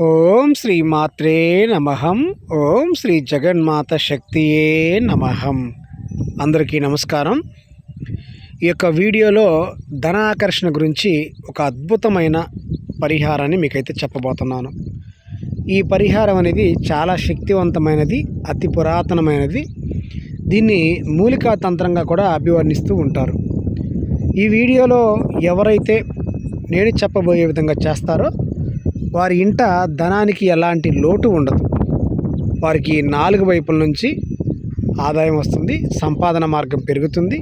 ఓం శ్రీ మాత్రే నమహం ఓం శ్రీ జగన్మాత శక్తియే నమహం అందరికీ నమస్కారం. ఈ యొక్క వీడియోలో ధనాకర్షణ గురించి ఒక అద్భుతమైన పరిహారాన్ని మీకైతే చెప్పబోతున్నాను. ఈ పరిహారం అనేది చాలా శక్తివంతమైనది అతి పురాతనమైనది. దీన్ని మూలికా తంత్రంగా కూడా అభివర్ణిస్తూ ఉంటారు. ఈ వీడియోలో ఎవరైతే నేను చెప్పబోయే విధంగా చేస్తారో వారి ఇంట ధనానికి ఎలాంటి లోటు ఉండదు. వారికి నాలుగు వైపుల నుంచి ఆదాయం వస్తుంది సంపాదన మార్గం పెరుగుతుంది.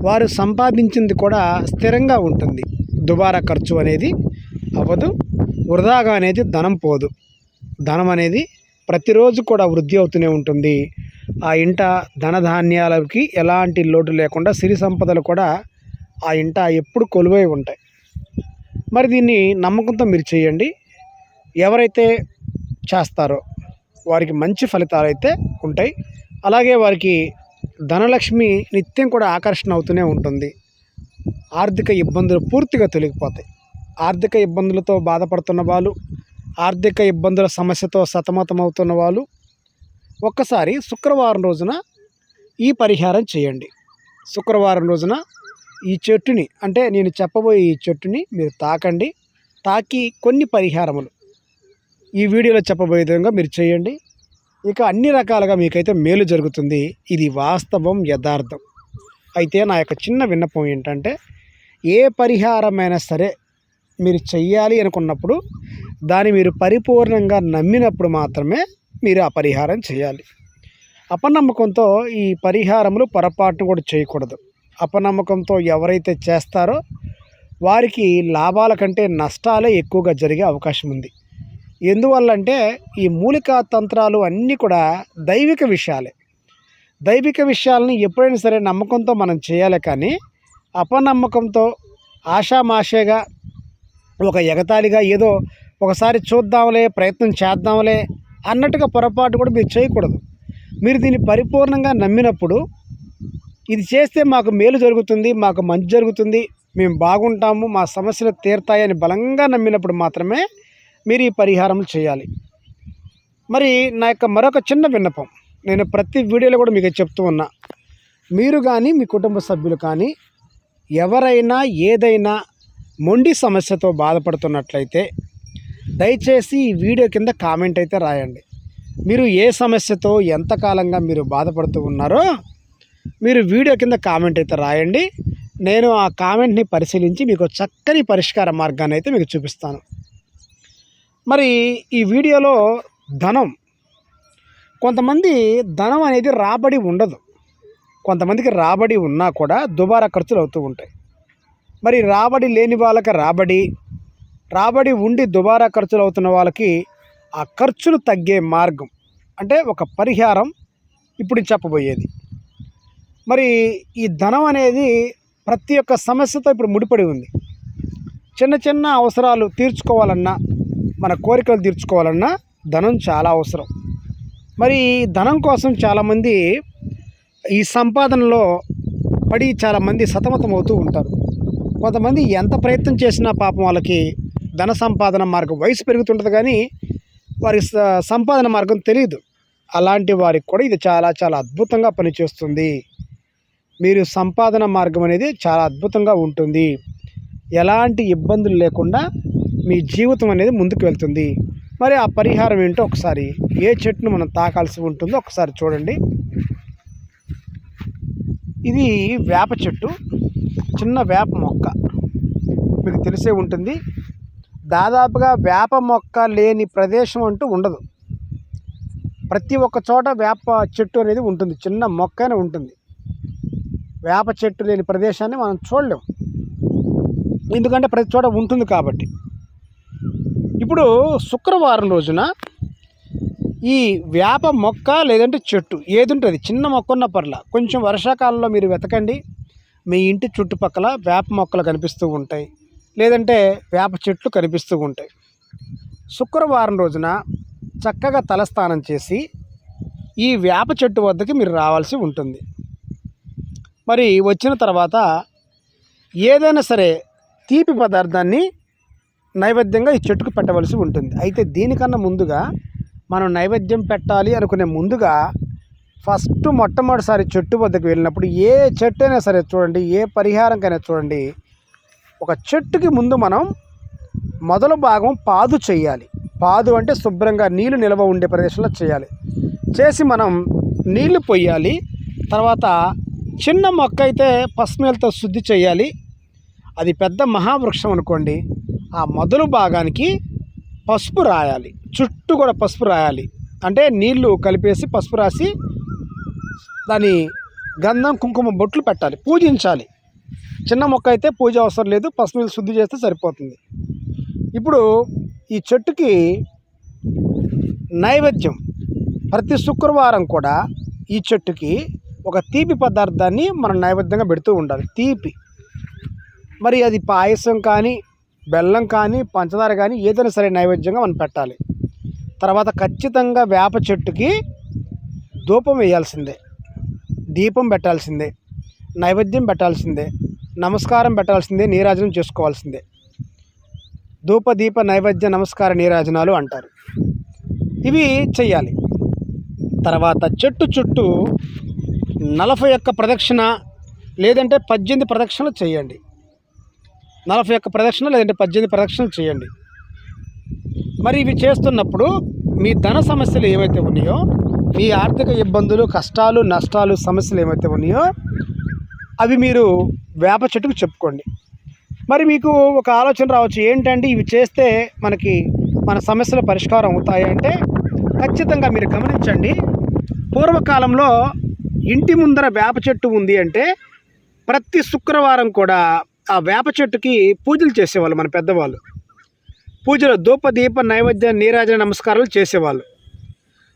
వారు సంపాదించింది కూడా స్థిరంగా ఉంటుంది. దుబారా ఖర్చు అనేది అవ్వదు వృధాగా అనేది ధనం పోదు. ధనం అనేది ప్రతిరోజు కూడా వృద్ధి అవుతూనే ఉంటుంది. ఆ ఇంట ధనధాన్యాలకి ఎలాంటి లోటు లేకుండా సిరి సంపదలు కూడా ఆ ఇంట ఎప్పుడు కొలువై ఉంటాయి. మరి దీన్ని నమ్మకంతో మీరు చేయండి. ఎవరైతే చేస్తారో వారికి మంచి ఫలితాలు అయితే ఉంటాయి. అలాగే వారికి ధనలక్ష్మి నిత్యం కూడా ఆకర్షణ అవుతూనే ఉంటుంది. ఆర్థిక ఇబ్బందులు పూర్తిగా తొలగిపోతాయి. ఆర్థిక ఇబ్బందులతో బాధపడుతున్న వాళ్ళు ఆర్థిక ఇబ్బందుల సమస్యతో సతమతమవుతున్న వాళ్ళు ఒక్కసారి శుక్రవారం రోజున ఈ పరిహారం చేయండి. శుక్రవారం రోజున ఈ చెట్టుని అంటే నేను చెప్పబోయే ఈ చెట్టుని మీరు తాకండి. తాకి కొన్ని పరిహారములు. ఈ వీడియోలో చెప్పబోయే విధంగా మీరు చేయండి. ఇక అన్ని రకాలుగా మీకైతే మేలు జరుగుతుంది. ఇది వాస్తవం యథార్థం. అయితే నా యొక్క చిన్న విన్నపం ఏంటంటే ఏ పరిహారమైనా సరే మీరు చెయ్యాలి అనుకున్నప్పుడు దాన్ని మీరు పరిపూర్ణంగా నమ్మినప్పుడు మాత్రమే మీరు ఆ పరిహారం చేయాలి. అపనమ్మకంతో ఈ పరిహారములు పొరపాటును కూడా చేయకూడదు. అపనమ్మకంతో ఎవరైతే చేస్తారో వారికి లాభాల కంటే నష్టాలే ఎక్కువగా జరిగే అవకాశం ఉంది. ఎందువల్లంటే ఈ మూలికా తంత్రాలు అన్నీ కూడా దైవిక విషయాలే. దైవిక విషయాలని ఎప్పుడైనా సరే నమ్మకంతో మనం చేయాలి కానీ అపనమ్మకంతో ఆషామాషేగా ఒక ఎగతాళిగా ఏదో ఒకసారి చూద్దాంలే ప్రయత్నం చేద్దాంలే అన్నట్టుగా పొరపాటు కూడా మీరు చేయకూడదు. మీరు దీన్ని పరిపూర్ణంగా నమ్మినప్పుడు ఇది చేస్తే మాకు మేలు జరుగుతుంది మాకు మంచి జరుగుతుంది మేము బాగుంటాము మా సమస్యలు తీరుతాయని బలంగా నమ్మినప్పుడు మాత్రమే మీరు ఈ పరిహారం చేయాలి. మరి నా యొక్క మరొక చిన్న విన్నపం. నేను ప్రతి వీడియోలో కూడా మీకు చెప్తూ ఉన్నా. మీరు కానీ మీ కుటుంబ సభ్యులు కానీ ఎవరైనా ఏదైనా మొండి సమస్యతో బాధపడుతున్నట్లయితే దయచేసి ఈ వీడియో కింద కామెంట్ అయితే రాయండి. మీరు ఏ సమస్యతో ఎంతకాలంగా మీరు బాధపడుతూ ఉన్నారో మీరు వీడియో కింద కామెంట్ అయితే రాయండి. నేను ఆ కామెంట్ని పరిశీలించి మీకు చక్కని పరిష్కార మార్గాన్ని అయితే మీకు చూపిస్తాను. మరి ఈ వీడియోలో ధనం. కొంతమంది ధనం అనేది రాబడి ఉండదు. కొంతమందికి రాబడి ఉన్నా కూడా దుబారా ఖర్చులు అవుతూ ఉంటాయి. మరి రాబడి లేని వాళ్ళకి రాబడి రాబడి ఉండి దుబారా ఖర్చులు అవుతున్న వాళ్ళకి ఆ ఖర్చులు తగ్గే మార్గం అంటే ఒక పరిహారం ఇప్పుడు చెప్పబోయేది. మరి ఈ ధనం అనేది ప్రతి ఒక్క సమస్యతో ఇప్పుడు ముడిపడి ఉంది. చిన్న చిన్న అవసరాలు తీర్చుకోవాలన్నా మన కోరికలు తీర్చుకోవాలన్నా ధనం చాలా అవసరం. మరి ధనం కోసం చాలామంది ఈ సంపాదనలో పడి చాలామంది సతమతం అవుతూ ఉంటారు. కొంతమంది ఎంత ప్రయత్నం చేసినా పాపం వాళ్ళకి ధన సంపాదన మార్గం వయసు పెరుగుతుంటుంది కానీ వారి స- సంపాదన మార్గం తెలియదు అలాంటి వారికి కూడా ఇది చాలా చాలా అద్భుతంగా పనిచేస్తుంది. మీరు సంపాదన మార్గం అనేది చాలా అద్భుతంగా ఉంటుంది. ఎలాంటి ఇబ్బందులు లేకుండా మీ జీవితం అనేది ముందుకు వెళ్తుంది. మరి ఆ పరిహారం ఏంటో ఒకసారి ఏ చెట్టును మనం తాకాల్సి ఉంటుందో ఒకసారి చూడండి. ఇది వేప చెట్టు చిన్న వేప మొక్క. మీకు తెలిసే ఉంటుంది. దాదాపుగా వేప మొక్క లేని ప్రదేశం అంటూ ఉండదు. ప్రతి ఒక్క చోట వేప చెట్టు అనేది ఉంటుంది. చిన్న మొక్కనే ఉంటుంది. వేప చెట్టు లేని ప్రదేశాన్ని మనం చూడలేము ఎందుకంటే ప్రతి చోట ఉంటుంది కాబట్టి. ఇప్పుడు శుక్రవారం రోజున ఈ వేప మొక్క లేదంటే చెట్టు ఏది ఉంటుంది చిన్న మొక్క ఉన్న పర్ల. కొంచెం వర్షాకాలంలో మీరు వెతకండి. మీ ఇంటి చుట్టుపక్కల వేప మొక్కలు కనిపిస్తూ ఉంటాయి. లేదంటే వేప చెట్లు కనిపిస్తూ ఉంటాయి. శుక్రవారం రోజున చక్కగా తలస్నానం చేసి ఈ వేప చెట్టు వద్దకి మీరు రావాల్సి ఉంటుంది. మరి వచ్చిన తర్వాత ఏదైనా సరే తీపి పదార్థాన్ని నైవేద్యంగా ఈ చెట్టుకు పెట్టవలసి ఉంటుంది. అయితే దీనికన్నా ముందుగా మనం నైవేద్యం పెట్టాలి అనుకునే ముందుగా ఫస్ట్ మొట్టమొదటిసారి చెట్టు వద్దకు వెళ్ళినప్పుడు ఏ చెట్టు అయినా సరే చూడండి ఏ పరిహారంకైనా చూడండి ఒక చెట్టుకి ముందు మనం మొదలు భాగం పాదు చేయాలి. పాదు అంటే శుభ్రంగా నీళ్ళు నిల్వ ఉండే ప్రదేశంలో చేయాలి. చేసి మనం నీళ్ళు పొయ్యాలి. తర్వాత చిన్న మొక్క అయితే పసుమేలతో శుద్ధి చేయాలి. అది పెద్ద మహావృక్షం అనుకోండి. ఆ మొదలు భాగానికి పసుపు రాయాలి. చుట్టూ కూడా పసుపు రాయాలి. అంటే నీళ్ళు కలిపేసి పసుపు రాసి దాని గంధం కుంకుమ బొట్లు పెట్టాలి. పూజించాలి. చిన్న మొక్క అయితే పూజ అవసరం లేదు. పసుపు నీళ్ళు శుద్ధి చేస్తే సరిపోతుంది. ఇప్పుడు ఈ చెట్టుకి నైవేద్యం. ప్రతి శుక్రవారం కూడా ఈ చెట్టుకి ఒక తీపి పదార్థాన్ని మనం నైవేద్యంగా పెడుతూ ఉండాలి. తీపి. మరి అది పాయసం కానీ బెల్లం కానీ పంచదార కానీ ఏదైనా సరే నైవేద్యంగా మనం పెట్టాలి. తర్వాత ఖచ్చితంగా వేప చెట్టుకి ధూపం వేయాల్సిందే. దీపం పెట్టాల్సిందే. నైవేద్యం పెట్టాల్సిందే. నమస్కారం పెట్టాల్సిందే. నీరాజనం చేసుకోవాల్సిందే. ధూప దీప నైవేద్య నమస్కార నీరాజనాలు అంటారు. ఇవి చెయ్యాలి. తర్వాత చెట్టు చుట్టూ నలభై ఒక్క ప్రదక్షిణ లేదంటే పద్దెనిమిది ప్రదక్షిణలు చేయండి. నలభై ఒక్క ప్రదక్షిణ లేదంటే పద్దెనిమిది ప్రదక్షిణలు చేయండి. మరి ఇవి చేస్తున్నప్పుడు మీ ధన సమస్యలు ఏవైతే ఉన్నాయో మీ ఆర్థిక ఇబ్బందులు కష్టాలు నష్టాలు సమస్యలు ఏమైతే ఉన్నాయో అవి మీరు వేప చెట్టుకు చెప్పుకోండి. మరి మీకు ఒక ఆలోచన రావచ్చు ఏంటంటే ఇవి చేస్తే మనకి మన సమస్యల పరిష్కారం అవుతాయి అంటే ఖచ్చితంగా మీరు గమనించండి. పూర్వకాలంలో ఇంటి ముందర వేప చెట్టు ఉంది అంటే ప్రతి శుక్రవారం కూడా ఆ వేప చెట్టుకి పూజలు చేసేవాళ్ళు మన పెద్దవాళ్ళు. పూజలు ధూప దీప నైవేద్య నీరాజన నమస్కారాలు చేసేవాళ్ళు.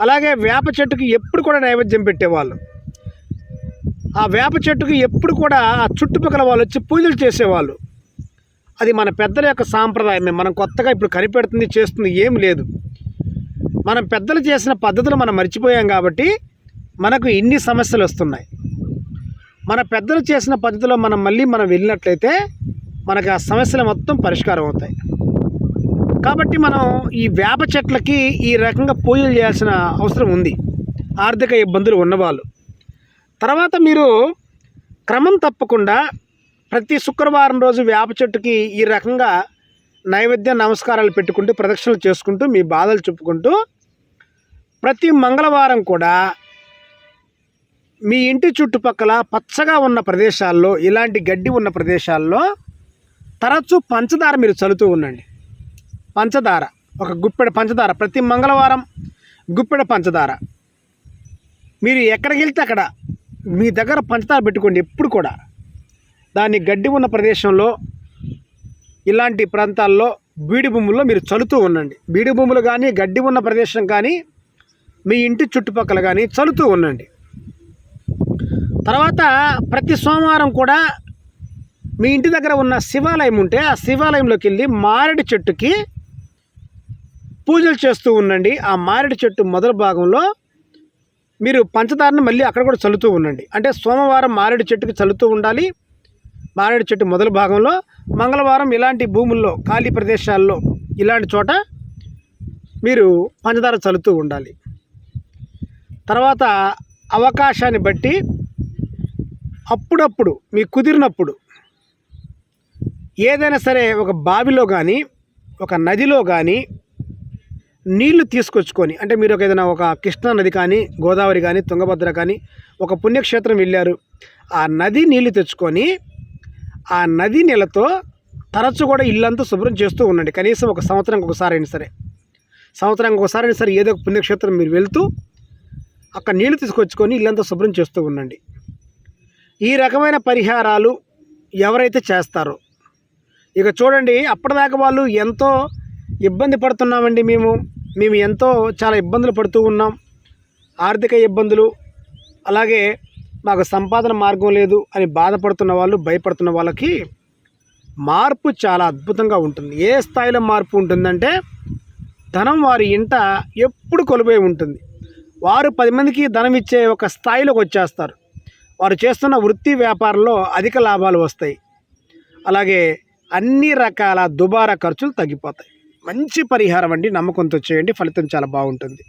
అలాగే వేప చెట్టుకి ఎప్పుడు కూడా నైవేద్యం పెట్టేవాళ్ళు. ఆ వేప చెట్టుకి ఎప్పుడు కూడా ఆ చుట్టుపక్కల వాళ్ళు వచ్చి పూజలు చేసేవాళ్ళు. అది మన పెద్దల యొక్క సాంప్రదాయమే. మనం కొత్తగా ఇప్పుడు కనిపెడుతుంది చేస్తుంది ఏం లేదు. మనం పెద్దలు చేసిన పద్ధతులు మనం మర్చిపోయాం కాబట్టి మనకు ఇన్ని సమస్యలు వస్తున్నాయి. మన పెద్దలు చేసిన పద్ధతిలో మనం మళ్ళీ మనం వెళ్ళినట్లయితే మనకు ఆ సమస్యలు మొత్తం పరిష్కారం అవుతాయి. కాబట్టి మనం ఈ వేప చెట్లకి ఈ రకంగా పూజలు చేయాల్సిన అవసరం ఉంది. ఆర్థిక ఇబ్బందులు ఉన్నవాళ్ళు. తర్వాత మీరు క్రమం తప్పకుండా ప్రతి శుక్రవారం రోజు వేప చెట్టుకి ఈ రకంగా నైవేద్య నమస్కారాలు పెట్టుకుంటూ ప్రదక్షిణలు చేసుకుంటూ మీ బాధలు చెప్పుకుంటూ ప్రతి మంగళవారం కూడా మీ ఇంటి చుట్టుపక్కల పచ్చగా ఉన్న ప్రదేశాల్లో ఇలాంటి గడ్డి ఉన్న ప్రదేశాల్లో తరచూ పంచదార మీరు చల్లుతూ ఉండండి. పంచదార ఒక గుప్పెడ పంచదార ప్రతి మంగళవారం గుప్పెడ పంచదార. మీరు ఎక్కడికి వెళ్తే అక్కడ మీ దగ్గర పంచదార పెట్టుకోండి ఎప్పుడు కూడా. దాన్ని గడ్డి ఉన్న ప్రదేశంలో ఇలాంటి ప్రాంతాల్లో బీడి భూముల్లో మీరు చలుతూ ఉండండి. బీడి భూములు కానీ గడ్డి ఉన్న ప్రదేశం కానీ మీ ఇంటి చుట్టుపక్కల కానీ చలుతూ ఉండండి. తర్వాత ప్రతి సోమవారం కూడా మీ ఇంటి దగ్గర ఉన్న శివాలయం ఉంటే ఆ శివాలయంలోకి వెళ్ళి మారేడు చెట్టుకి పూజలు చేస్తూ ఉండండి. ఆ మారేడు చెట్టు మొదటి భాగంలో మీరు పంచదారను మళ్ళీ అక్కడ కూడా చల్లుతూ ఉండండి. అంటే సోమవారం మారేడు చెట్టుకి చల్లుతూ ఉండాలి. మారేడు చెట్టు మొదటి భాగంలో మంగళవారం ఇలాంటి భూముల్లో ఖాళీ ప్రదేశాల్లో ఇలాంటి చోట మీరు పంచదార చల్లుతూ ఉండాలి. తర్వాత అవకాశాన్ని బట్టి అప్పుడప్పుడు మీకు కుదిరినప్పుడు ఏదైనా సరే ఒక బావిలో కానీ ఒక నదిలో కానీ నీళ్ళు తీసుకొచ్చుకొని అంటే మీరు ఒక ఏదైనా ఒక కృష్ణా నది కానీ గోదావరి కానీ తుంగభద్ర కానీ ఒక పుణ్యక్షేత్రం వెళ్ళారు. ఆ నది నీళ్ళు తెచ్చుకొని ఆ నది నీళ్ళతో తరచు కూడా ఇల్లంతా శుభ్రం చేస్తూ ఉండండి. కనీసం ఒక సంవత్సరానికి ఒకసారి అయినా సరే. సంవత్సరానికి ఒకసారి అయినా సరే ఏదో ఒక పుణ్యక్షేత్రం మీరు వెళ్తూ అక్కడ నీళ్ళు తీసుకొచ్చుకొని ఇల్లంతా శుభ్రం చేస్తూ ఉండండి. ఈ రకమైన పరిహారాలు ఎవరైతే చేస్తారో ఇక చూడండి అప్పటిదాకా వాళ్ళు ఎంతో ఇబ్బంది పడుతున్నామండి మేము. మేము ఎంతో చాలా ఇబ్బందులు పడుతూ ఉన్నాం. ఆర్థిక ఇబ్బందులు అలాగే మాకు సంపాదన మార్గం లేదు అని బాధపడుతున్న వాళ్ళు భయపడుతున్న వాళ్ళకి మార్పు చాలా అద్భుతంగా ఉంటుంది. ఏ స్థాయిలో మార్పు ఉంటుందంటే ధనం వారి ఇంట ఎప్పుడు కొలిపోయి ఉంటుంది. వారు పది మందికి ధనం ఇచ్చే ఒక స్థాయిలోకి వచ్చేస్తారు. వారు చేస్తున్న వృత్తి వ్యాపారంలో అధిక లాభాలు వస్తాయి. అలాగే అన్ని రకాల దుబారా ఖర్చులు తగ్గిపోతాయి. మంచి పరిహారం అండి. నమ్మకంతో చేయండి. ఫలితం చాలా బాగుంటుంది.